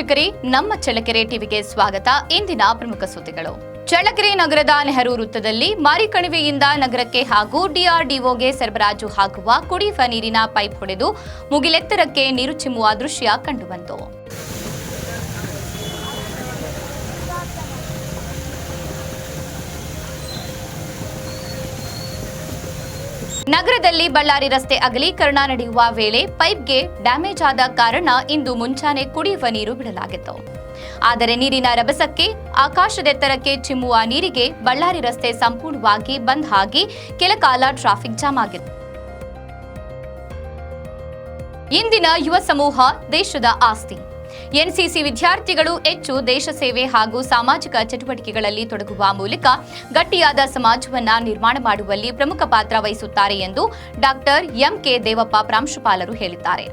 ವೀಕ್ಷಕರೇ, ನಮ್ಮ ಚಳ್ಳಕೆರೆ ಟಿವಿಗೆ ಸ್ವಾಗತ. ಇಂದಿನ ಪ್ರಮುಖ ಸುದ್ದಿಗಳು. ಚಳ್ಳಕೆರೆ ನಗರದ ನೆಹರು ವೃತ್ತದಲ್ಲಿ ಮಾರಿಕಣಿವೆಯಿಂದ ನಗರಕ್ಕೆ ಹಾಗೂ ಡಿಆರ್ಡಿಒಗೆ ಸರಬರಾಜು ಹಾಕುವ ಕುಡಿಯುವ ನೀರಿನ ಪೈಪ್ ಹೊಡೆದು ಮುಗಿಲೆತ್ತರಕ್ಕೆ ನೀರು ಚಿಮ್ಮುವ ದೃಶ್ಯ ಕಂಡುಬಂತು ನಗರದಲ್ಲಿ ಬಳ್ಳಾರಿ ರಸ್ತೆ ಅಗಲೀಕರಣ ನಡೆಯುವ ವೇಳೆ ಪೈಪ್ಗೆ ಡ್ಯಾಮೇಜ್ ಆದ ಕಾರಣ ಇಂದು ಮುಂಚಾನೆ ಕುಡಿಯುವ ನೀರು ಬಿಡಲಾಗಿತ್ತು. ಆದರೆ ನೀರಿನ ರಭಸಕ್ಕೆ, ಆಕಾಶದೆತ್ತರಕ್ಕೆ ಚಿಮ್ಮುವ ನೀರಿಗೆ ಬಳ್ಳಾರಿ ರಸ್ತೆ ಸಂಪೂರ್ಣವಾಗಿ ಬಂದ್ ಆಗಿ ಕೆಲ ಕಾಲ ಟ್ರಾಫಿಕ್ ಜಾಮ್ ಆಗಿತ್ತು. ಇಂದಿನ ಯುವ ಸಮೂಹ ದೇಶದ ಆಸ್ತಿ. ಎನ್ಸಿಸಿ ವಿದ್ಯಾರ್ಥಿಗಳು ಹೆಚ್ಚು ದೇಶ ಸೇವೆ ಹಾಗೂ ಸಾಮಾಜಿಕ ಚಟುವಟಿಕೆಗಳಲ್ಲಿ ತೊಡಗುವ ಮೂಲಕ ಗಟ್ಟಿಯಾದ ಸಮಾಜವನ್ನ ನಿರ್ಮಾಣ ಮಾಡುವಲ್ಲಿ ಪ್ರಮುಖ ಪಾತ್ರ ವಹಿಸುತ್ತಾರೆ ಎಂದು ಡಾಕ್ಟರ್ ಎಂಕೆ ದೇವಪ್ಪ ಪ್ರಾಂಶುಪಾಲರು ಹೇಳಿದ್ದಾರೆ.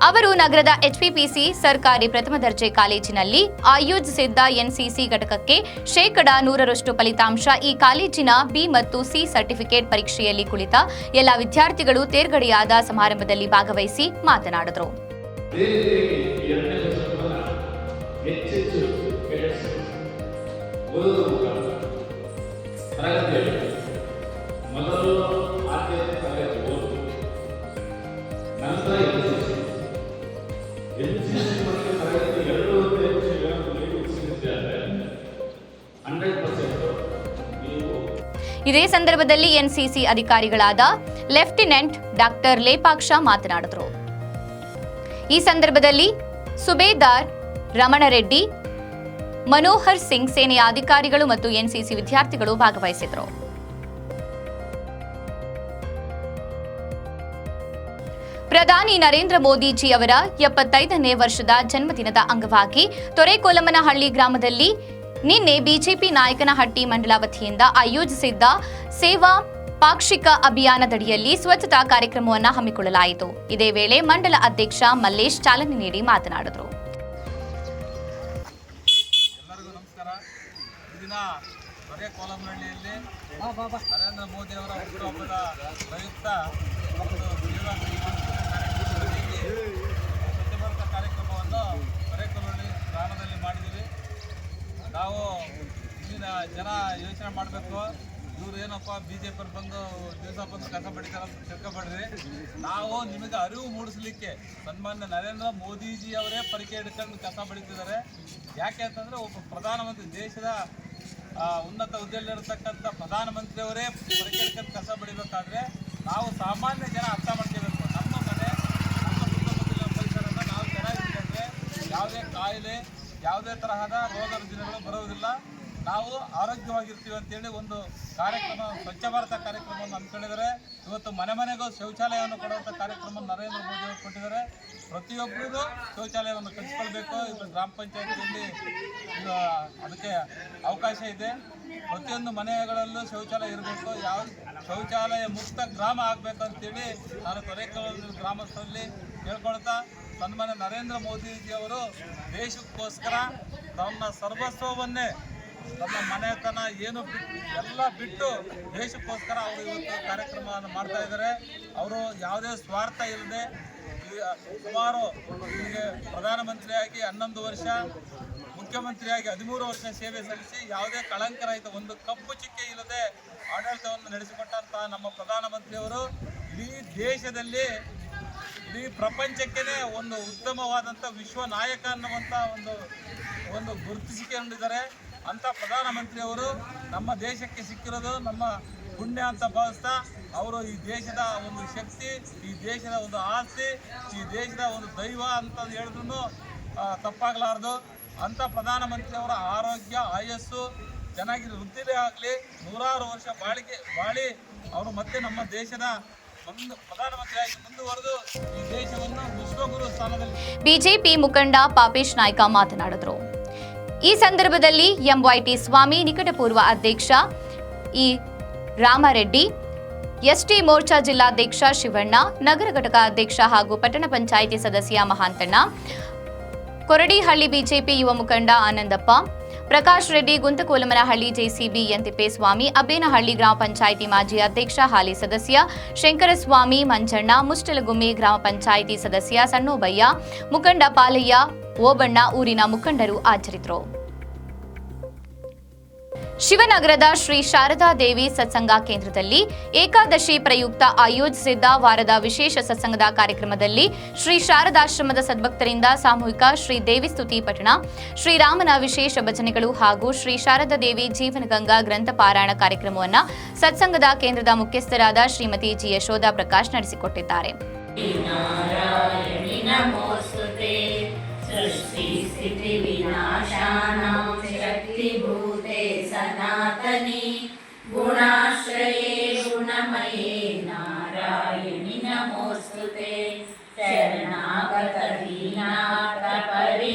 ಅವರು ನಗರದ ಎಚ್ಪಿಪಿಸಿ ಸರ್ಕಾರಿ ಪ್ರಥಮ ದರ್ಜೆ ಕಾಲೇಜಿನಲ್ಲಿ ಆಯೋಜಿಸಿದ್ದ ಎನ್ಸಿಸಿ ಘಟಕಕ್ಕೆ ಶೇಕಡ ನೂರರಷ್ಟು ಫಲಿತಾಂಶ ಈ ಕಾಲೇಜಿನ ಬಿ ಮತ್ತು ಸಿ ಸರ್ಟಿಫಿಕೇಟ್ ಪರೀಕ್ಷೆಯಲ್ಲಿ ಕುಳಿತ ಎಲ್ಲ ವಿದ್ಯಾರ್ಥಿಗಳು ತೇರ್ಗಡೆಯಾದ ಸಮಾರಂಭದಲ್ಲಿ ಭಾಗವಹಿಸಿ ಮಾತನಾಡಿದರು. ಎರಡನೇ ವರ್ಷವನ್ನ ಹೆಚ್ಚೆಚ್ಚು ಮೊದಲು ತರಗತಿ ನಂತರ ಎನ್ಸಿಸಿ ಎನ್ಸಿಸಿ ಮತ್ತು ತರಗತಿ ಎರಡು ಇದೇ ಸಂದರ್ಭದಲ್ಲಿ ಎನ್ಸಿಸಿ ಅಧಿಕಾರಿಗಳಾದ ಲೆಫ್ಟಿನೆಂಟ್ ಡಾಕ್ಟರ್ ಲೇಪಾಕ್ಷ ಮಾತನಾಡಿದರು. ಈ ಸಂದರ್ಭದಲ್ಲಿ ಸುಬೇದಾರ್ ರಮಣರೆಡ್ಡಿ, ಮನೋಹರ್ ಸಿಂಗ್ ಸೇನೆಯ ಅಧಿಕಾರಿಗಳು ಮತ್ತು ಎನ್ಸಿಸಿ ವಿದ್ಯಾರ್ಥಿಗಳು ಭಾಗವಹಿಸಿದರು ಪ್ರಧಾನಿ ನರೇಂದ್ರ ಮೋದಿಜಿ ಅವರ ಎಪ್ಪತ್ತೈದನೇ ವರ್ಷದ ಜನ್ಮದಿನದ ಅಂಗವಾಗಿ ತೊರೆಕೋಲಮನಹಳ್ಳಿ ಗ್ರಾಮದಲ್ಲಿ ನಿನ್ನೆ ಬಿಜೆಪಿ ನಾಯಕನಹಟ್ಟಿ ಮಂಡಲ ವತಿಯಿಂದ ಆಯೋಜಿಸಿದ್ದ ಸೇವಾ ಪಾಕ್ಷಿಕ ಅಭಿಯಾನದಡಿಯಲ್ಲಿ ಸ್ವಚ್ಛತಾ ಕಾರ್ಯಕ್ರಮವನ್ನು ಹಮ್ಮಿಕೊಳ್ಳಲಾಯಿತು. ಇದೇ ವೇಳೆ ಮಂಡಲ ಅಧ್ಯಕ್ಷ ಮಲ್ಲೇಶ್ ಚಾಲನೆ ನೀಡಿ ಮಾತನಾಡಿದರು. ಮಾಡಿದ್ದೀವಿ. ನಾವು ಇಲ್ಲಿನ ಜನ ಯೋಚನೆ ಮಾಡಬೇಕು. ಇವ್ರು ಏನಪ್ಪ ಬಿ ಜೆ ಪಿ ಬಂದು ದಿವಸ ಬಂದು ಕಸ ಪಡಿತಾರ ತಿಳ್ಕೊಬೇಡ್ರಿ ನಾವು ನಿಮಗೆ ಅರಿವು ಮೂಡಿಸ್ಲಿಕ್ಕೆ ಸನ್ಮಾನ್ಯ ನರೇಂದ್ರ ಮೋದಿಜಿ ಅವರೇ ಪರಿಚಯ ಹಿಡ್ಕೊಂಡು ಕಸ ಪಡಿತಿದ್ದಾರೆ ಯಾಕೆ ಅಂತಂದ್ರೆ ಒಬ್ಬ ಪ್ರಧಾನಮಂತ್ರಿ ದೇಶದ ಉನ್ನತ ಹುದ್ದೆಯಲ್ಲಿರತಕ್ಕಂಥ ಪ್ರಧಾನಮಂತ್ರಿಯವರೇ ಪರಿಚಯ ಹಿಡ್ಕೊಂಡು ಕಸ ಪಡಿಬೇಕಾದ್ರೆ ನಾವು ಸಾಮಾನ್ಯ ಜನ ಅರ್ಥ ಮಾಡ್ಕೋಬೇಕು. ನಮ್ಮ ಮನೆ ನಮ್ಮ ಸುತ್ತಮುತ್ತಲಿನ ಪರಿಸರನ ನಾವು ಚೆನ್ನಾಗಿರ್ತಂದ್ರೆ ಯಾವುದೇ ಕಾಯಿಲೆ, ಯಾವುದೇ ತರಹದ ರೋಗ ರುಜಿನಗಳು ಬರುವುದಿಲ್ಲ ನಾವು ಆರೋಗ್ಯವಾಗಿರ್ತೀವಿ ಅಂತೇಳಿ ಒಂದು ಕಾರ್ಯಕ್ರಮ, ಸ್ವಚ್ಛ ಭಾರತ ಕಾರ್ಯಕ್ರಮವನ್ನು ಹಮ್ಮಿಕೊಂಡಿದ್ದಾರೆ. ಇವತ್ತು ಮನೆ ಮನೆಗೂ ಶೌಚಾಲಯವನ್ನು ಕೊಡುವಂಥ ಕಾರ್ಯಕ್ರಮ ನರೇಂದ್ರ ಮೋದಿ ಅವರು ಕೊಟ್ಟಿದ್ದಾರೆ. ಪ್ರತಿಯೊಬ್ಬರಿಗೂ ಶೌಚಾಲಯವನ್ನು ಕಟ್ಟಿಸ್ಕೊಳ್ಬೇಕು. ಇವತ್ತು ಗ್ರಾಮ ಪಂಚಾಯತಿಯಲ್ಲಿ ಅದಕ್ಕೆ ಅವಕಾಶ ಇದೆ. ಪ್ರತಿಯೊಂದು ಮನೆಗಳಲ್ಲೂ ಶೌಚಾಲಯ ಇರಬೇಕು. ಯಾವ ಶೌಚಾಲಯ ಮುಕ್ತ ಗ್ರಾಮ ಆಗಬೇಕು ಅಂತೇಳಿ ನಾನು ತೊರೆಕಲ್ ಗ್ರಾಮಸ್ಥರಲ್ಲಿ ಕೇಳ್ಕೊಳ್ತಾ ಸನ್ಮಾನ್ಯ ನರೇಂದ್ರ ಮೋದಿಜಿಯವರು ದೇಶಕ್ಕೋಸ್ಕರ ತಮ್ಮ ಸರ್ವಸ್ವವನ್ನೇ ತನ್ನ ಮನೆತನ ಏನು ಬಿಟ್ಟು ಎಲ್ಲ ಬಿಟ್ಟು ದೇಶಕ್ಕೋಸ್ಕರ ಅವರು ಇವತ್ತು ಕಾರ್ಯಕ್ರಮವನ್ನು ಮಾಡ್ತಾ ಇದ್ದಾರೆ. ಅವರು ಯಾವುದೇ ಸ್ವಾರ್ಥ ಇಲ್ಲದೆ ಸುಮಾರು ಹೀಗೆ ಪ್ರಧಾನಮಂತ್ರಿಯಾಗಿ ಹನ್ನೊಂದು ವರ್ಷ, ಮುಖ್ಯಮಂತ್ರಿಯಾಗಿ ಹದಿಮೂರು ವರ್ಷ ಸೇವೆ ಸಲ್ಲಿಸಿ ಯಾವುದೇ ಕಳಂಕರಹಿತ ಒಂದು ಕಪ್ಪು ಚಿಕ್ಕೆ ಇಲ್ಲದೆ ಆಡಳಿತವನ್ನು ನಡೆಸಿಕೊಟ್ಟಂತಹ ನಮ್ಮ ಪ್ರಧಾನಮಂತ್ರಿಯವರು ಇಡೀ ದೇಶದಲ್ಲಿ, ಇಡೀ ಪ್ರಪಂಚಕ್ಕೇನೆ ಒಂದು ಉತ್ತಮವಾದಂಥ ವಿಶ್ವ ನಾಯಕ ಅನ್ನುವಂಥ ಒಂದು ಒಂದು ಗುರುತಿಸಿಕೊಂಡಿದ್ದಾರೆ ಅಂಥ ಪ್ರಧಾನಮಂತ್ರಿಯವರು ನಮ್ಮ ದೇಶಕ್ಕೆ ಸಿಕ್ಕಿರೋದು ನಮ್ಮ ಪುಣ್ಯ ಅಂತ ಭಾವಿಸ್ತಾ ಅವರು ಈ ದೇಶದ ಒಂದು ಶಕ್ತಿ, ಈ ದೇಶದ ಒಂದು ಆಸ್ತಿ, ಈ ದೇಶದ ಒಂದು ದೈವ ಅಂತ ಹೇಳಿದ್ರು ತಪ್ಪಾಗಲಾರ್ದು. ಅಂಥ ಪ್ರಧಾನಮಂತ್ರಿಯವರ ಆರೋಗ್ಯ, ಆಯಸ್ಸು ಚೆನ್ನಾಗಿ ವೃದ್ಧಿಲೇ ಆಗಲಿ, ನೂರಾರು ವರ್ಷ ಬಾಳಿಕೆ, ಬಾಳಿ ಅವರು ಮತ್ತೆ ನಮ್ಮ ದೇಶದ ಬಿಜೆಪಿ ಮುಖಂಡ ಪಾಪೇಶ್ ನಾಯ್ಕ ಮಾತನಾಡಿದರು. ಈ ಸಂದರ್ಭದಲ್ಲಿ ಎಂವೈಟಿ ಸ್ವಾಮಿ, ನಿಕಟಪೂರ್ವ ಅಧ್ಯಕ್ಷ ಇ ರಾಮರೆಡ್ಡಿ, ಎಸ್ಟಿ ಮೋರ್ಚಾ ಜಿಲ್ಲಾಧ್ಯಕ್ಷ ಶಿವಣ್ಣ, ನಗರ ಘಟಕ ಅಧ್ಯಕ್ಷ ಹಾಗೂ ಪಟ್ಟಣ ಪಂಚಾಯಿತಿ ಸದಸ್ಯ ಮಹಾಂತಣ್ಣ, ಕೊರಡಿಹಳ್ಳಿ ಬಿಜೆಪಿ ಯುವ ಮುಖಂಡ ಆನಂದಪ್ಪ, ಪ್ರಕಾಶ್ ರೆಡ್ಡಿ, ಗುಂತಕೋಲಮನಹಳ್ಳಿ ಜೆಸಿಬಿ ಎಂತಿಪ್ಪೇಸ್ವಾಮಿ ಅಬ್ಬೇನಹಳ್ಳಿ ಗ್ರಾಮ ಪಂಚಾಯಿತಿ ಮಾಜಿ ಅಧ್ಯಕ್ಷ ಹಾಲಿ ಸದಸ್ಯ ಶಂಕರಸ್ವಾಮಿ ಮಂಜಣ್ಣ, ಮುಷ್ಟಲಗುಮ್ಮಿ ಗ್ರಾಮ ಪಂಚಾಯಿತಿ ಸದಸ್ಯ ಸಣ್ಣೋಬಯ್ಯ, ಮುಖಂಡ ಪಾಲಯ್ಯ ಓಬಣ್ಣ ಊರಿನ ಮುಖಂಡರು ಆಚರಿಸಿದರು ಶಿವನಗರದ ಶ್ರೀ ಶಾರದಾ ದೇವಿ ಸತ್ಸಂಗ ಕೇಂದ್ರದಲ್ಲಿ ಏಕಾದಶಿ ಪ್ರಯುಕ್ತ ಆಯೋಜಿಸಿದ್ದ ವಾರದ ವಿಶೇಷ ಸತ್ಸಂಗದ ಕಾರ್ಯಕ್ರಮದಲ್ಲಿ ಶ್ರೀ ಶಾರದಾಶ್ರಮದ ಸದ್ಭಕ್ತರಿಂದ ಸಾಮೂಹಿಕ ಶ್ರೀ ದೇವಿ ಸ್ತುತಿ ಪಠಣ ಶ್ರೀರಾಮನ ವಿಶೇಷ ಭಜನೆಗಳು ಹಾಗೂ ಶ್ರೀ ಶಾರದಾ ದೇವಿ ಜೀವನಗಂಗಾ ಗ್ರಂಥ ಪಾರಾಯಣ ಕಾರ್ಯಕ್ರಮವನ್ನು ಸತ್ಸಂಗದ ಕೇಂದ್ರದ ಮುಖ್ಯಸ್ಥರಾದ ಶ್ರೀಮತಿ ಜಿ ಯಶೋಧ ಪ್ರಕಾಶ್ ನಡೆಸಿಕೊಟ್ಟಿದ್ದಾರೆ. सृष्टिस्थितिविनाशानां शक्तिभूते सनातनी गुणाश्रये गुणमये नारायणि नमोऽस्तु ते शरणागतदीनाथपरित्राणपरायणे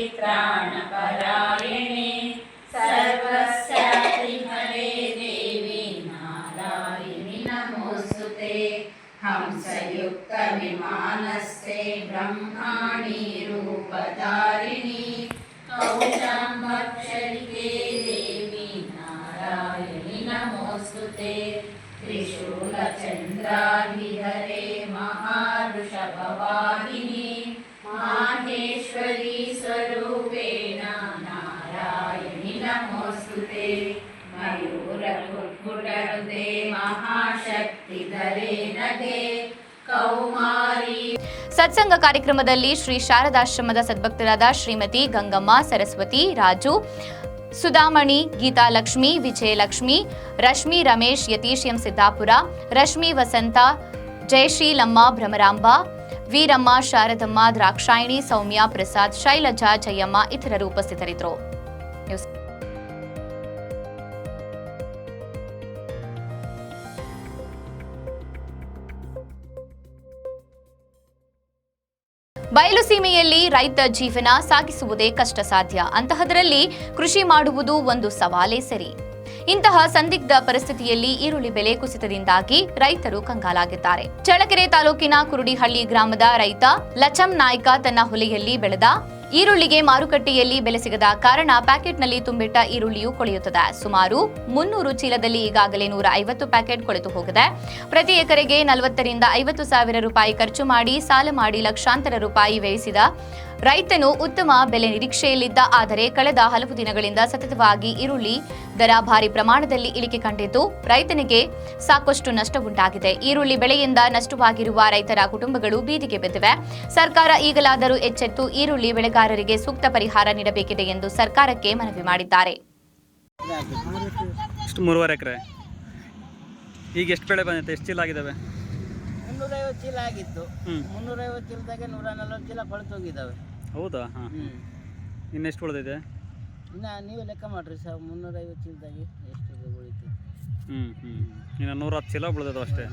त्रिशूलचन्द्राभिहरे महावृषभवाहिनि माहेश्वरी स्वरूपेण नारायणि नमोऽस्तु ते मयूरकुट्कुटरुदे महाशक्तिधरे नगे कौमारी ಸತ್ಸಂಗ ಕಾರ್ಯಕ್ರಮದಲ್ಲಿ ಶ್ರೀ ಶಾರದಾಶ್ರಮದ ಸದ್ಭಕ್ತರಾದ ಶ್ರೀಮತಿ ಗಂಗಮ್ಮ ಸರಸ್ವತಿ ರಾಜು ಸುಧಾಮಣಿ, ಗೀತಾ ಲಕ್ಷ್ಮಿ, ವಿಜಯಲಕ್ಷ್ಮಿ, ರಶ್ಮಿ ರಮೇಶ್, ಯತೀಶ್ ಎಂ ಸಿದ್ದಾಪುರ, ರಶ್ಮಿ ವಸಂತ ಜಯಶ್ರೀಲಮ್ಮ ಭ್ರಮರಾಂಬ, ವೀರಮ್ಮ, ಶಾರದಮ್ಮ, ದ್ರಾಕ್ಷಾಯಿಣಿ, ಸೌಮ್ಯ, ಪ್ರಸಾದ್, ಶೈಲಜಾ, ಜಯಮ್ಮ ಇತರರು ಉಪಸ್ಥಿತರಿದ್ದರು. ಬಯಲು ಸೀಮೆಯಲ್ಲಿ ರೈತ ಜೀವನ ಸಾಗಿಸುವುದೇ ಕಷ್ಟ ಸಾಧ್ಯ ಅಂತಹದರಲ್ಲಿ ಕೃಷಿ ಮಾಡುವುದು ಒಂದು ಸವಾಲೇ ಸರಿ. ಇಂತಹ ಸಂದಿಗ್ಧ ಪರಿಸ್ಥಿತಿಯಲ್ಲಿ ಈರುಳ್ಳಿ ಬೆಲೆ ಕುಸಿತದಿಂದಾಗಿ ರೈತರು ಕಂಗಾಲಾಗಿದ್ದಾರೆ. ಚಳ್ಳಕೆರೆ ತಾಲೂಕಿನ ಕುರುಡಿಹಳ್ಳಿ ಗ್ರಾಮದ ರೈತ ಲಚಂ ನಾಯ್ಕ ತನ್ನ ಹೊಲೆಯಲ್ಲಿ ಬೆಳೆದ ಈರುಳ್ಳಿಗೆ ಮಾರುಕಟ್ಟೆಯಲ್ಲಿ ಬೆಲೆ ಸಿಗದ ಕಾರಣ ಪ್ಯಾಕೆಟ್ನಲ್ಲಿ ತುಂಬಿಟ್ಟ ಈರುಳ್ಳಿಯು ಕೊಳೆಯುತ್ತದೆ. ಸುಮಾರು ಮುನ್ನೂರು ಚೀಲದಲ್ಲಿ ಈಗಾಗಲೇ ನೂರ ಐವತ್ತು ಪ್ಯಾಕೆಟ್ ಕೊಳೆತು ಹೋಗಿದೆ. ಪ್ರತಿ ಎಕರೆಗೆ ನಲವತ್ತರಿಂದ ಐವತ್ತು ಸಾವಿರ ರೂಪಾಯಿ ಖರ್ಚು ಮಾಡಿ ಸಾಲ ಮಾಡಿ ಲಕ್ಷಾಂತರ ರೂಪಾಯಿ ವ್ಯಯಿಸಿದ ರೈತನು ಉತ್ತಮ ಬೆಲೆ ನಿರೀಕ್ಷೆಯಲ್ಲಿದ್ದ ಆದರೆ ಕಳೆದ ಹಲವು ದಿನಗಳಿಂದ ಸತತವಾಗಿ ಈರುಳ್ಳಿ ದರ ಭಾರಿ ಪ್ರಮಾಣದಲ್ಲಿ ಇಳಿಕೆ ಕಂಡಿದ್ದು ರೈತನಿಗೆ ಸಾಕಷ್ಟು ನಷ್ಟ ಉಂಟಾಗಿದೆ ಈರುಳ್ಳಿ ಬೆಳೆಯಿಂದ ನಷ್ಟವಾಗಿರುವ ರೈತರ ಕುಟುಂಬಗಳು ಬೀದಿಗೆ ಬಿದ್ದಿವೆ. ಸರ್ಕಾರ ಈಗಲಾದರೂ ಎಚ್ಚೆತ್ತು ಈರುಳ್ಳಿ ಬೆಳೆಗಾರರಿಗೆ ಸೂಕ್ತ ಪರಿಹಾರ ನೀಡಬೇಕಿದೆ ಎಂದು ಸರ್ಕಾರಕ್ಕೆ ಮನವಿ ಮಾಡಿದ್ದಾರೆ. ಈಗ ಎಷ್ಟು ಬೆಳೆ ಬಂದಿದೆ? ಎಷ್ಟು ಚೀಲ ಆಗಿದ್ದಾವೆ ಮುನ್ನೂರೈವತ್ತು ಚೀಲ ಆಗಿತ್ತು. ಮುನ್ನೂರೈವತ್ತು ಚೀಲದಾಗೆ ನೂರ ನಲ್ವತ್ತು ಚೀಲ ಕೊಳ್ತೋಗಿದ್ದಾವೆ ಹೌದಾ? ಹಾಂ ಹ್ಞೂ ಇನ್ನೆಷ್ಟು ಉಳಿದಿದೆ? ಇನ್ನು ನೀವೇ ಲೆಕ್ಕ ಮಾಡಿರಿ ಸರ್ ಮುನ್ನೂರೈವತ್ತು ಚೀಲದಾಗೆ ಎಷ್ಟು ಉಳಿತು ಹ್ಞೂ ಹ್ಞೂ ಇನ್ನು ನೂರ ಹತ್ತು ಚೀಲ ಉಳಿದದು ಅಷ್ಟೇ.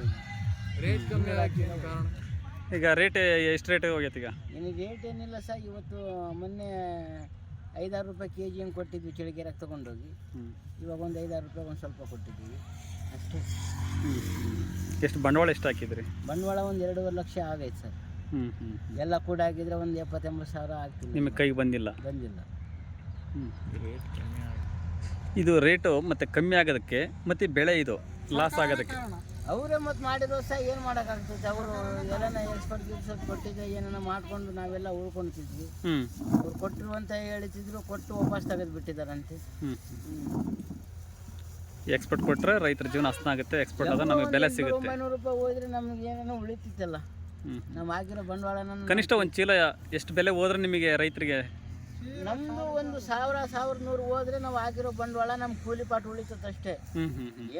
ಈಗ ರೇಟ್ ಎಷ್ಟು ರೇಟ್ ಹೋಗೈತೆ ಈಗ? ನಿಮಗೆ ರೇಟ್ ಏನಿಲ್ಲ ಸರ್ ಇವತ್ತು ಮೊನ್ನೆ ಐದಾರು ರೂಪಾಯಿ ಕೆ ಜಿ ಏನು ಕೊಟ್ಟಿದ್ವಿ ಚಳಿಗೆರೆಗೆ ತೊಗೊಂಡೋಗಿ. ಹ್ಞೂ ಇವಾಗ ಒಂದು ಐದಾರು ರೂಪಾಯಿ ಒಂದು ಸ್ವಲ್ಪ ಕೊಟ್ಟಿದ್ದೀವಿ. ಅಷ್ಟೇ. ಹ್ಞೂ ಎಷ್ಟು ಬಂಡವಾಳ ಎಷ್ಟು ಹಾಕಿದ್ರಿ? ಬಂಡವಾಳ ಒಂದು ಎರಡೂವರೆ ಲಕ್ಷ ಆಗೈತೆ ಸರ್. ಎಲ್ಲ ಕೂಡ ಆಗಿದ್ರೆ ಒಂದು ಎಪ್ಪತ್ತೆಂಬತ್ತು ಸಾವಿರ ಆಗ್ತಿಲ್ಲ. ನಿಮಗೆ ಕೈಗೆ ಬಂದಿಲ್ಲ? ಬಂದಿಲ್ಲ. ಹ್ಞೂ ಇದು ರೇಟು ಮತ್ತೆ ಕಮ್ಮಿ ಆಗೋದಕ್ಕೆ ಮತ್ತೆ ಬೆಳೆ ಇದು ಲಾಸ್ ಆಗೋದಕ್ಕೆ. ಅವರೇ ಮತ್ತೆ ಮಾಡಿರೋ ಸಹ ಏನು ಮಾಡೋಕ್ಕಾಗ್ತದೆ ಅವರು ಎಲ್ಲನ ಎಕ್ಸ್ಪರ್ಟ್ ಗಿಪ್ಸ್ ಕೊಟ್ಟಿದ್ದೆ ಏನನ್ನ ಮಾಡ್ಕೊಂಡು ನಾವೆಲ್ಲ ಉಳ್ಕೊಂತಿದ್ವಿ ಹ್ಞೂ ಅವ್ರು ಕೊಟ್ಟರು ಅಂತ ಹೇಳ್ತಿದ್ರು ಕೊಟ್ಟು ವಾಪಸ್ ತೆಗೆದು ಬಿಟ್ಟಿದಾರಂತೆ ಹ್ಞೂ ಎಕ್ಸ್ಪೋರ್ಟ್ ಕೊಟ್ಟರೆ ರೈತರ ಜೀವನ ಹಸನ ಆಗುತ್ತೆ. ಎಕ್ಸ್ಪೋರ್ಟ್ ಆದ ನಮಗೆ ಬೆಲೆ ಸಿಗುತ್ತೆ. ಒಂಬೈನೂರು ರೂಪಾಯಿ ಹೋದ್ರೆ ನಮ್ಗೆ ಏನೇನೋ ಉಳಿತಿತ್ತಲ್ಲ. ನಾವು ಹಾಕಿರೋ ಬಂಡವಾಳನ ಕನಿಷ್ಠ ಒಂದು ಚೀಲ ಎಷ್ಟು ಬೆಲೆ ಹೋದ್ರೆ ನಿಮಗೆ ರೈತರಿಗೆ? ನಮ್ದು ಒಂದು ಸಾವಿರ ಸಾವಿರ ನೂರು ಹೋದ್ರೆ ನಾವು ಹಾಕಿರೋ ಬಂಡವಾಳ ನಮ್ಮ ಕೂಲಿ ಪಾಠ ಉಳಿತದೆ ಅಷ್ಟೇ.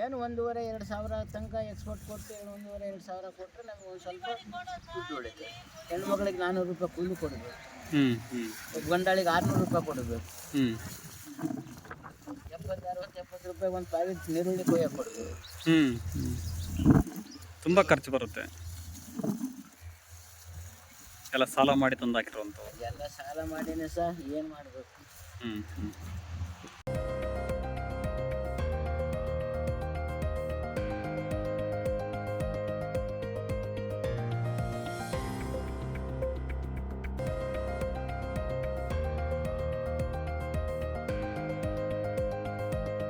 ಏನು ಒಂದೂವರೆ ಎರಡು ಸಾವಿರ ತನಕ ಎಕ್ಸ್ಪೋರ್ಟ್ ಕೊಟ್ಟು ಒಂದೂವರೆ ಎರಡು ಸಾವಿರ ಕೊಟ್ಟರೆ ನಮ್ಗೆ ಒಂದು ಸ್ವಲ್ಪ ದುಡ್ಡು ಉಳಿತೆ ಹೆಣ್ಮಕ್ಳಿಗೆ ನಾನ್ನೂರು ರೂಪಾಯಿ ಕೂಲಿ ಕೊಡಬೇಕು. ಗಂಡಾಳಿಗೆ ಆರುನೂರು ರೂಪಾಯಿ ಕೊಡಬೇಕು. ಎಪ್ಪತ್ತು ಅರವತ್ತು ಎಪ್ಪತ್ತು ರೂಪಾಯಿ ಒಂದು ಪ್ಯಾಕೆಟ್ ನೀರುಳ್ಳಿ ಕೊಯ್ಯ ಕೊಡಬೇಕು. ತುಂಬ ಖರ್ಚು ಬರುತ್ತೆ. ಎಲ್ಲ ಸಾಲ ಮಾಡಿ ತಂದು ಹಾಕಿರುವಂಥವು ಎಲ್ಲ ಸಾಲ ಮಾಡಿನೇ ಸಹ ಏನು ಮಾಡಬೇಕು? ಹ್ಞೂ ಹ್ಞೂ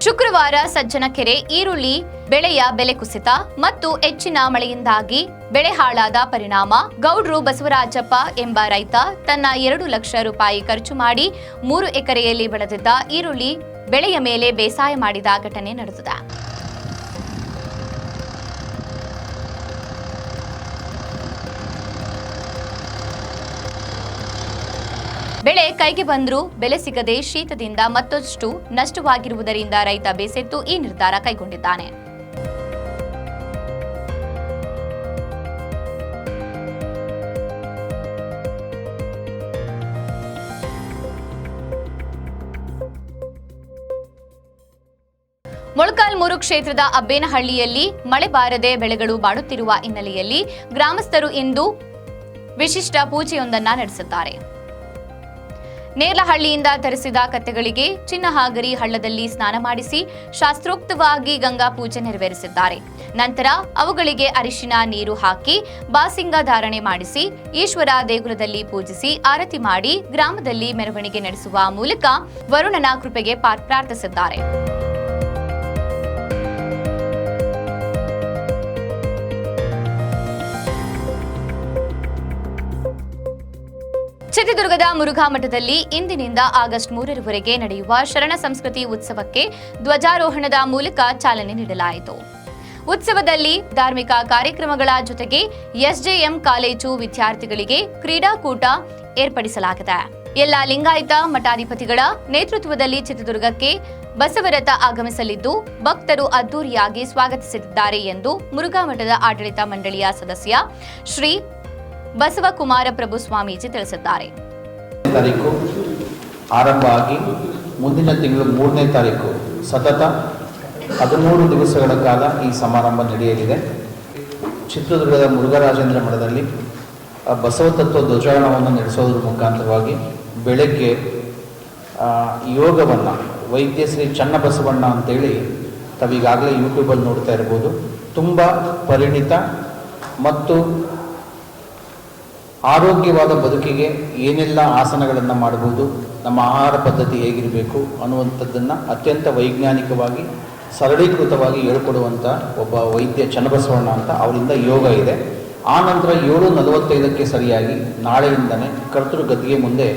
ಶುಕ್ರವಾರ ಸಜ್ಜನಕೆರೆ ಈರುಳ್ಳಿ ಬೆಳೆಯ ಬೆಲೆ ಕುಸಿತ ಮತ್ತು ಹೆಚ್ಚಿನ ಮಳೆಯಿಂದಾಗಿ ಬೆಳೆ ಹಾಳಾದ ಪರಿಣಾಮ, ಗೌಡ್ರು ಬಸವರಾಜಪ್ಪ ಎಂಬ ರೈತ ತನ್ನ ಎರಡು ಲಕ್ಷ ರೂಪಾಯಿ ಖರ್ಚು ಮಾಡಿ ಮೂರು ಎಕರೆಯಲ್ಲಿ ಬೆಳೆದಿದ್ದ ಈರುಳ್ಳಿ ಬೆಳೆಯ ಮೇಲೆ ಬೇಸಾಯ ಮಾಡಿದ ಘಟನೆ ನಡೆದಿದೆ. ಬೆಳೆ ಕೈಗೆ ಬಂದರೂ ಬೆಲೆ ಸಿಗದೆ ಶೀತದಿಂದ ಮತ್ತಷ್ಟು ನಷ್ಟವಾಗಿರುವುದರಿಂದ ರೈತ ಬೇಸೆತ್ತು ಈ ನಿರ್ಧಾರ ಕೈಗೊಂಡಿದ್ದಾನೆ. ಮೊಳಕಾಲ್ಮೂರು ಕ್ಷೇತ್ರದ ಅಬ್ಬೇನಹಳ್ಳಿಯಲ್ಲಿ ಮಳೆ ಬಾರದೆ ಬೆಳೆಗಳು ಬಾಡುತ್ತಿರುವ ಹಿನ್ನೆಲೆಯಲ್ಲಿ ಗ್ರಾಮಸ್ಥರು ಇಂದು ವಿಶಿಷ್ಟ ಪೂಜೆಯೊಂದನ್ನ ನಡೆಸುತ್ತಾರೆ. ನೇರ್ಲಹಳ್ಳಿಯಿಂದ ತರಿಸಿದ ಕತ್ತೆಗಳಿಗೆ ಚಿನ್ನಹಾಗರಿ ಹಳ್ಳದಲ್ಲಿ ಸ್ನಾನ ಮಾಡಿಸಿ ಶಾಸ್ತ್ರೋಕ್ತವಾಗಿ ಗಂಗಾ ಪೂಜೆ ನೆರವೇರಿಸಿದ್ದಾರೆ. ನಂತರ ಅವುಗಳಿಗೆ ಅರಿಶಿನ ನೀರು ಹಾಕಿ ಬಾಸಿಂಗ ಧಾರಣೆ ಮಾಡಿಸಿ ಈಶ್ವರ ದೇಗುಲದಲ್ಲಿ ಪೂಜಿಸಿ ಆರತಿ ಮಾಡಿ ಗ್ರಾಮದಲ್ಲಿ ಮೆರವಣಿಗೆ ನಡೆಸುವ ಮೂಲಕ ವರುಣನ ಕೃಪೆಗೆ ಪ್ರಾರ್ಥಿಸಿದ್ದಾರೆ. ಚಿತ್ರದುರ್ಗದ ಮುರುಘಾ ಮಠದಲ್ಲಿ ಇಂದಿನಿಂದ ಆಗಸ್ಟ್ ಮೂರರವರೆಗೆ ನಡೆಯುವ ಶರಣ ಸಂಸ್ಕೃತಿ ಉತ್ಸವಕ್ಕೆ ಧ್ವಜಾರೋಹಣದ ಮೂಲಕ ಚಾಲನೆ ನೀಡಲಾಯಿತು. ಉತ್ಸವದಲ್ಲಿ ಧಾರ್ಮಿಕ ಕಾರ್ಯಕ್ರಮಗಳ ಜೊತೆಗೆ ಎಸ್ಜೆಎಂ ಕಾಲೇಜು ವಿದ್ಯಾರ್ಥಿಗಳಿಗೆ ಕ್ರೀಡಾಕೂಟ ಏರ್ಪಡಿಸಲಾಗಿದೆ. ಎಲ್ಲ ಲಿಂಗಾಯತ ಮಠಾಧಿಪತಿಗಳ ನೇತೃತ್ವದಲ್ಲಿ ಚಿತ್ರದುರ್ಗಕ್ಕೆ ಬಸವರಥ ಆಗಮಿಸಲಿದ್ದು, ಭಕ್ತರು ಅದ್ದೂರಿಯಾಗಿ ಸ್ವಾಗತಿಸಲಿದ್ದಾರೆ ಎಂದು ಮುರುಘಾ ಮಠದ ಆಡಳಿತ ಮಂಡಳಿಯ ಸದಸ್ಯ ಶ್ರೀ ಬಸವಕುಮಾರ ಪ್ರಭು ಸ್ವಾಮೀಜಿ ತಿಳಿಸಿದ್ದಾರೆ. ತಾರೀಕು ಆರಂಭ ಆಗಿ ಮುಂದಿನ ತಿಂಗಳು ಮೂರನೇ ತಾರೀಕು ಸತತ ಹದಿಮೂರು ದಿವಸಗಳ ಕಾಲ ಈ ಸಮಾರಂಭ ನಡೆಯಲಿದೆ. ಚಿತ್ರದುರ್ಗದ ಮುರುಘರಾಜೇಂದ್ರ ಮಠದಲ್ಲಿ ಬಸವ ತತ್ವ ಧ್ವಜಾರಣವನ್ನು ನಡೆಸೋದ್ರ ಮುಖಾಂತರವಾಗಿ ಬೆಳಗ್ಗೆ ಯೋಗವನ್ನು ವೈದ್ಯ ಶ್ರೀ ಚನ್ನಬಸವಣ್ಣ ಅಂತೇಳಿ ತಾವೀಗಾಗಲೇ ಯೂಟ್ಯೂಬಲ್ಲಿ ನೋಡ್ತಾ ಇರ್ಬೋದು. ತುಂಬ ಪರಿಣಿತ ಮತ್ತು ಆರೋಗ್ಯವಾದ ಬದುಕಿಗೆ ಏನೆಲ್ಲ ಆಸನಗಳನ್ನು ಮಾಡಬಹುದು ನಮ್ಮ ಆಹಾರ ಪದ್ಧತಿ ಹೇಗಿರಬೇಕು ಅನ್ನುವಂಥದ್ದನ್ನು ಅತ್ಯಂತ ವೈಜ್ಞಾನಿಕವಾಗಿ, ಸರಳೀಕೃತವಾಗಿ ಹೇಳ್ಕೊಡುವಂಥ ಒಬ್ಬ ವೈದ್ಯ ಚನ್ನಬಸವಣ್ಣ ಅಂತ ಅವರಿಂದ ಯೋಗ ಇದೆ. ಆ ನಂತರ ಏಳು ನಲವತ್ತೈದಕ್ಕೆ ಸರಿಯಾಗಿ ನಾಳೆಯಿಂದನೇ ಕರ್ತೃ ಗದ್ದಿಗೆ ಮುಂದೆ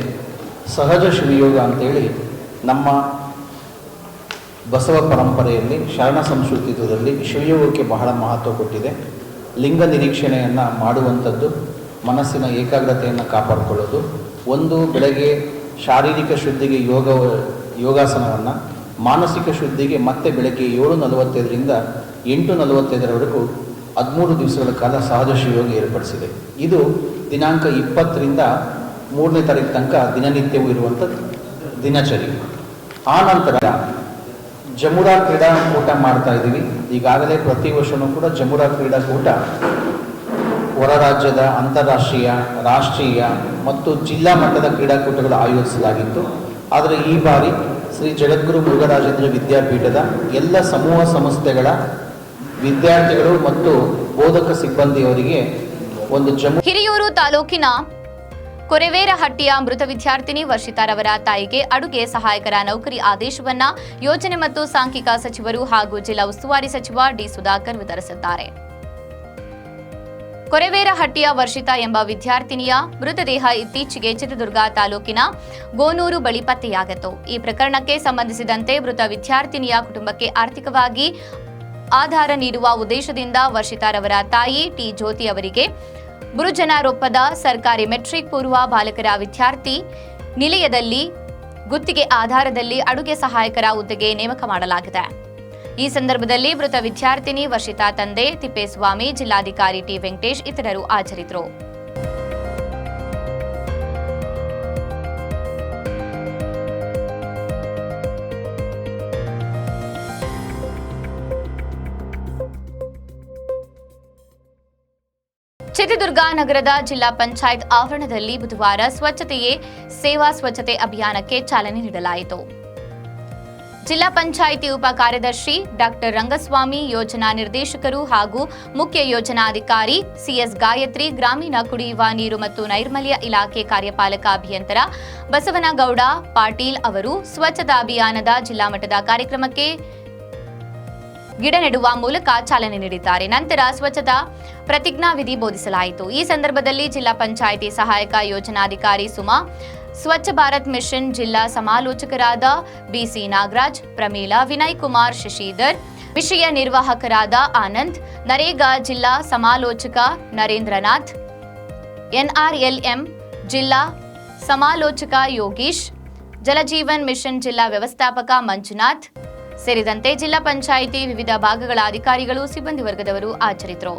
ಸಹಜ ಶಿವಯೋಗ ಅಂತೇಳಿ ನಮ್ಮ ಬಸವ ಪರಂಪರೆಯಲ್ಲಿ ಶರಣ ಸಂಸ್ಕೃತಿತ್ವದಲ್ಲಿ ಶಿವಯೋಗಕ್ಕೆ ಬಹಳ ಮಹತ್ವ ಕೊಟ್ಟಿದೆ. ಲಿಂಗ ನಿರೀಕ್ಷಣೆಯನ್ನು ಮಾಡುವಂಥದ್ದು ಮನಸ್ಸಿನ ಏಕಾಗ್ರತೆಯನ್ನು ಕಾಪಾಡಿಕೊಳ್ಳೋದು. ಒಂದು ಬೆಳಗ್ಗೆ ಶಾರೀರಿಕ ಶುದ್ಧಿಗೆ ಯೋಗ, ಯೋಗಾಸನವನ್ನು, ಮಾನಸಿಕ ಶುದ್ಧಿಗೆ ಮತ್ತೆ ಬೆಳಗ್ಗೆ ಏಳು ನಲವತ್ತೈದರಿಂದ ಎಂಟು ನಲವತ್ತೈದರವರೆಗೂ ಹದಿಮೂರು ದಿವಸಗಳ ಕಾಲ ಸಹಜ ಶಿವಯೋಗ ಏರ್ಪಡಿಸಿದೆ. ಇದು ದಿನಾಂಕ ಇಪ್ಪತ್ತರಿಂದ ಮೂರನೇ ತಾರೀಕು ತನಕ ದಿನನಿತ್ಯವೂ ಇರುವಂಥ ದಿನಚರಿ. ಆ ನಂತರ ಜಮುರಾ ಕ್ರೀಡಾಕೂಟ ಮಾಡ್ತಾ ಇದ್ದೀವಿ. ಈಗಾಗಲೇ ಪ್ರತಿ ವರ್ಷವೂ ಕೂಡ ಜಮುರಾ ಕ್ರೀಡಾಕೂಟ ಹೊರ ರಾಜ್ಯದ ಅಂತಾರಾಷ್ಟ್ರೀಯ, ರಾಷ್ಟ್ರೀಯ ಮತ್ತು ಜಿಲ್ಲಾ ಮಟ್ಟದ ಕ್ರೀಡಾಕೂಟಗಳು ಆಯೋಜಿಸಲಾಗಿತ್ತು. ಆದರೆ ಈ ಬಾರಿ ಶ್ರೀ ಜಗದ್ಗುರು ಮುರುಘರಾಜೇಂದ್ರ ವಿದ್ಯಾಪೀಠದ ಎಲ್ಲ ಸಮೂಹ ಸಂಸ್ಥೆಗಳ ವಿದ್ಯಾರ್ಥಿಗಳು ಮತ್ತು ಬೋಧಕ ಸಿಬ್ಬಂದಿಯವರಿಗೆ ಒಂದು ಜಮ್ಮು ಹಿರಿಯೂರು ತಾಲೂಕಿನ ಕೊರೆವೇರಹಟ್ಟಿಯ ಮೃತ ವಿದ್ಯಾರ್ಥಿನಿ ವರ್ಷಿತಾರವರ ತಾಯಿಗೆ ಅಡುಗೆ ಸಹಾಯಕರ ನೌಕರಿ ಆದೇಶವನ್ನ ಯೋಜನೆ ಮತ್ತು ಸಾಂಖ್ಯಿಕ ಸಚಿವರು ಹಾಗೂ ಜಿಲ್ಲಾ ಉಸ್ತುವಾರಿ ಸಚಿವ ಡಿ ಸುಧಾಕರ್ ವಿತರಿಸಿದ್ದಾರೆ. ಕೊರೆವೇರಹಟ್ಟಿಯ ವರ್ಷಿತಾ ಎಂಬ ವಿದ್ಯಾರ್ಥಿನಿಯ ಮೃತದೇಹ ಇತ್ತೀಚೆಗೆ ಚಿತ್ರದುರ್ಗ ತಾಲೂಕಿನ ಗೋನೂರು ಬಳಿ ಪತ್ತೆಯಾಗಿತ್ತು. ಈ ಪ್ರಕರಣಕ್ಕೆ ಸಂಬಂಧಿಸಿದಂತೆ ಮೃತ ವಿದ್ಯಾರ್ಥಿನಿಯ ಕುಟುಂಬಕ್ಕೆ ಆರ್ಥಿಕವಾಗಿ ಆಧಾರ ನೀಡುವ ಉದ್ದೇಶದಿಂದ ವರ್ಷಿತಾರವರ ತಾಯಿ ಟಿ ಜ್ಯೋತಿ ಅವರಿಗೆ ಬುರುಜನಾರೊಪ್ಪದ ಸರ್ಕಾರಿ ಮೆಟ್ರಿಕ್ ಪೂರ್ವ ಬಾಲಕರ ವಿದ್ಯಾರ್ಥಿ ನಿಲಯದಲ್ಲಿ ಗುತ್ತಿಗೆ ಆಧಾರದಲ್ಲಿ ಅಡುಗೆ ಸಹಾಯಕರ ಹುದ್ದೆಗೆ ನೇಮಕ ಮಾಡಲಾಗಿದೆ. ಈ ಸಂದರ್ಭದಲ್ಲಿ ಮೃತ ವಿದ್ಯಾರ್ಥಿನಿ ವರ್ಷಿತಾ ತಂದೆ, ತಿಪ್ಪೇಸ್ವಾಮಿ, ಜಿಲ್ಲಾಧಿಕಾರಿ ಟಿ ವೆಂಕಟೇಶ್ ಇತರರು ಹಾಜರಿದ್ದರು. ಚಿತ್ರದುರ್ಗ ನಗರದ ಜಿಲ್ಲಾ ಪಂಚಾಯತ್ ಆವರಣದಲ್ಲಿ ಬುಧವಾರ ಸ್ವಚ್ಛತೆಯೇ ಸೇವಾ ಸ್ವಚ್ಛತೆ ಅಭಿಯಾನಕ್ಕೆ ಚಾಲನೆ ನೀಡಲಾಯಿತು. ಜಿಲ್ಲಾ ಪಂಚಾಯಿತಿ ಉಪ ಕಾರ್ಯದರ್ಶಿ ಡಾಕ್ಟರ್ ರಂಗಸ್ವಾಮಿ, ಯೋಜನಾ ನಿರ್ದೇಶಕರು ಹಾಗೂ ಮುಖ್ಯ ಯೋಜನಾಧಿಕಾರಿ ಸಿಎಸ್ ಗಾಯತ್ರಿ, ಗ್ರಾಮೀಣ ಕುಡಿಯುವ ನೀರು ಮತ್ತು ನೈರ್ಮಲ್ಯ ಇಲಾಖೆ ಕಾರ್ಯಪಾಲಕ ಅಭಿಯಂತರ ಬಸವನಗೌಡ ಪಾಟೀಲ್ ಅವರು ಸ್ವಚ್ಛತಾ ಅಭಿಯಾನದ ಜಿಲ್ಲಾ ಮಟ್ಟದ ಕಾರ್ಯಕ್ರಮಕ್ಕೆ ಗಿಡ ನೆಡುವ ಮೂಲಕ ಚಾಲನೆ ನೀಡಿದ್ದಾರೆ. ನಂತರ ಸ್ವಚ್ಛತಾ ಪ್ರತಿಜ್ಞಾವಿಧಿ ಬೋಧಿಸಲಾಯಿತು. ಈ ಸಂದರ್ಭದಲ್ಲಿ ಜಿಲ್ಲಾ ಪಂಚಾಯಿತಿ ಸಹಾಯಕ ಯೋಜನಾಧಿಕಾರಿ ಸುಮಾ ಸ್ವಚ್ಛ ಭಾರತ್ ಮಿಷನ್ ಜಿಲ್ಲಾ ಸಮಾಲೋಚಕರಾದ ಬಿಸಿ ನಾಗರಾಜ್, ಪ್ರಮೀಳಾ ವಿನಯ್ ಕುಮಾರ್ ಶಶಿಧರ್, ವಿಷಯ ನಿರ್ವಾಹಕರಾದ ಆನಂದ್, ನರೇಗಾ ಜಿಲ್ಲಾ ಸಮಾಲೋಚಕ ನರೇಂದ್ರನಾಥ್, ಎನ್ಆರ್ಎಲ್ಎಂ ಜಿಲ್ಲಾ ಸಮಾಲೋಚಕ ಯೋಗೀಶ್, ಜಲಜೀವನ್ ಮಿಷನ್ ಜಿಲ್ಲಾ ವ್ಯವಸ್ಥಾಪಕ ಮಂಜುನಾಥ್, ಸೇರಿದಂತೆ ಜಿಲ್ಲಾ ಪಂಚಾಯಿತಿ ವಿವಿಧ ಭಾಗಗಳ ಅಧಿಕಾರಿಗಳು, ಸಿಬ್ಬಂದಿ ವರ್ಗದವರು ಹಾಜರಿದ್ದರು